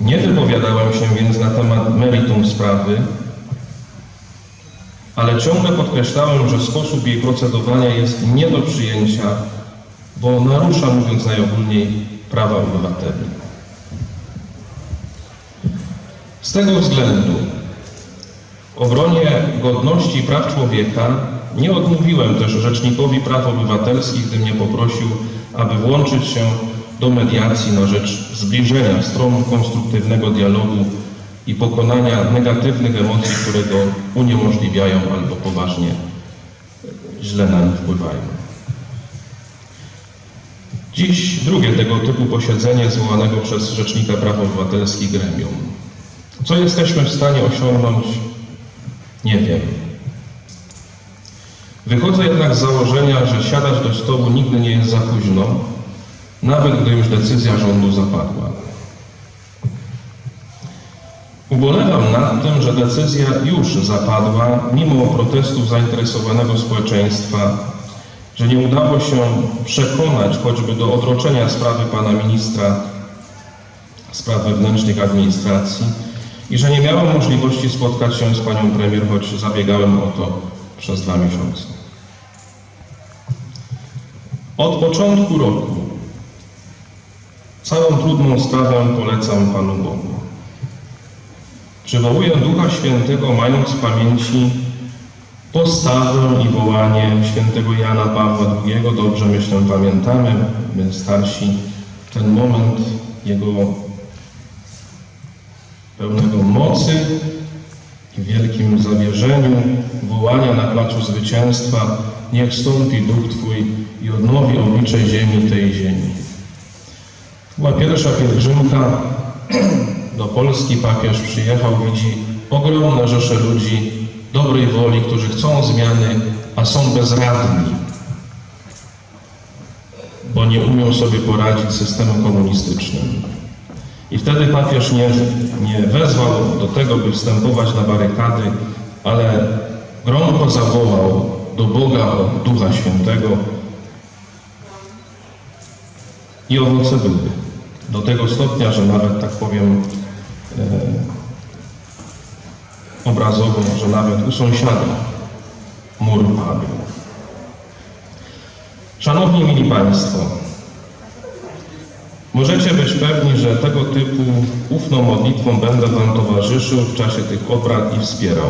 Nie wypowiadałem się więc na temat meritum sprawy, ale ciągle podkreślałem, że sposób jej procedowania jest nie do przyjęcia, bo narusza, mówiąc najogólniej, prawa obywateli. Z tego względu obronie godności i praw człowieka nie odmówiłem też Rzecznikowi Praw Obywatelskich, gdy mnie poprosił, aby włączyć się do mediacji na rzecz zbliżenia stron konstruktywnego dialogu i pokonania negatywnych emocji, które go uniemożliwiają albo poważnie źle na nich wpływają. Dziś drugie tego typu posiedzenie zwołanego przez Rzecznika Praw Obywatelskich gremium. Co jesteśmy w stanie osiągnąć, nie wiem. Wychodzę jednak z założenia, że siadać do stołu nigdy nie jest za późno, nawet gdy już decyzja rządu zapadła. Ubolewam nad tym, że decyzja już zapadła, mimo protestów zainteresowanego społeczeństwa, że nie udało się przekonać choćby do odroczenia sprawy pana ministra spraw wewnętrznych administracji i że nie miałem możliwości spotkać się z panią premier, choć zabiegałem o to przez dwa miesiące. Od początku roku całą trudną sprawę polecam Panu Bogu. Przywołuję Ducha Świętego, mając w pamięci postawę i wołanie świętego Jana Pawła II. Dobrze myślę pamiętamy, my starsi, ten moment jego pełnego mocy i wielkim zawierzeniu, wołania na placu zwycięstwa, niech stąpi Duch Twój i odnowi oblicze ziemi tej ziemi. Była pierwsza pielgrzymka do Polski, papież przyjechał, widzi ogromne rzesze ludzi dobrej woli, którzy chcą zmiany, a są bezradni, bo nie umią sobie poradzić z systemem komunistycznym. I wtedy papież nie, nie wezwał do tego, by wstępować na barykady, ale gromko zawołał do Boga o Ducha Świętego i owoce były. Do tego stopnia, że nawet, tak powiem, e, obrazowo, że nawet u sąsiada mur padł. Szanowni mili Państwo, Możecie być pewni, że tego typu ufną modlitwą będę Wam towarzyszył w czasie tych obrad i wspierał.